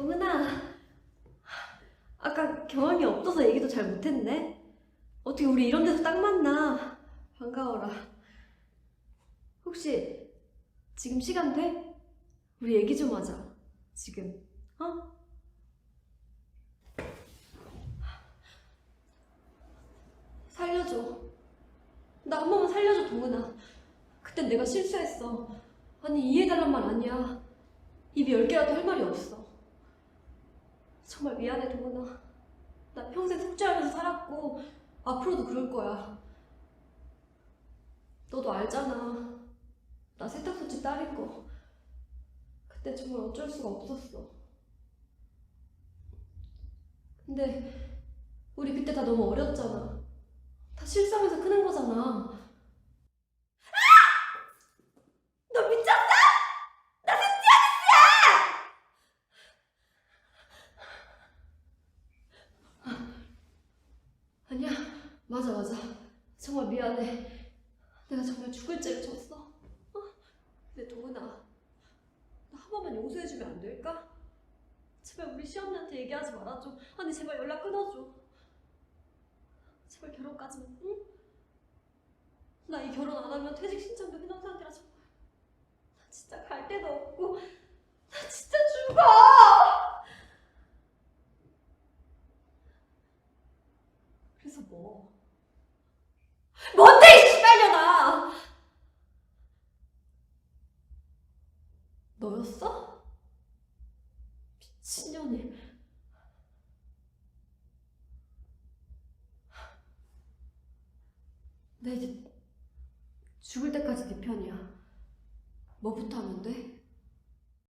동은아, 아까 경험이 없어서 얘기도 잘 못했네. 어떻게 우리 이런 데서 딱 만나? 반가워라. 혹시 지금 시간 돼? 우리 얘기 좀 하자. 지금, 어? 살려줘. 나 한 번만 살려줘, 동은아. 그땐 내가 실수했어. 아니, 이해해달란 말 아니야. 입이 열 개라도 할 말이 없어. 정말 미안해, 동은아. 나 평생 숙제하면서 살았고, 앞으로도 그럴 거야. 너도 알잖아. 나 세탁소집 딸인 거. 그때 정말 어쩔 수가 없었어. 근데, 우리 그때 다 너무 어렸잖아. 다 실수하면서 크는 거잖아. 너 미쳤어? 아니야, 맞아, 맞아. 정말 미안해. 내가 정말 죽을 죄를 졌어. 어? 근데 동은아, 나 한 번만 용서해주면 안 될까? 제발 우리 시험이한테 얘기하지 말아줘. 아니, 제발 연락 끊어줘. 제발 결혼까지만, 응? 나 이 결혼 안 하면 퇴직 신청도 상태라 정말. 나 진짜 갈 데도 없고, 나 진짜 죽어! 그래서 뭐? 뭔데 이 씨발년아! 너였어? 미친년이. 나 이제 죽을 때까지 네 편이야. 뭐부터 하면 돼?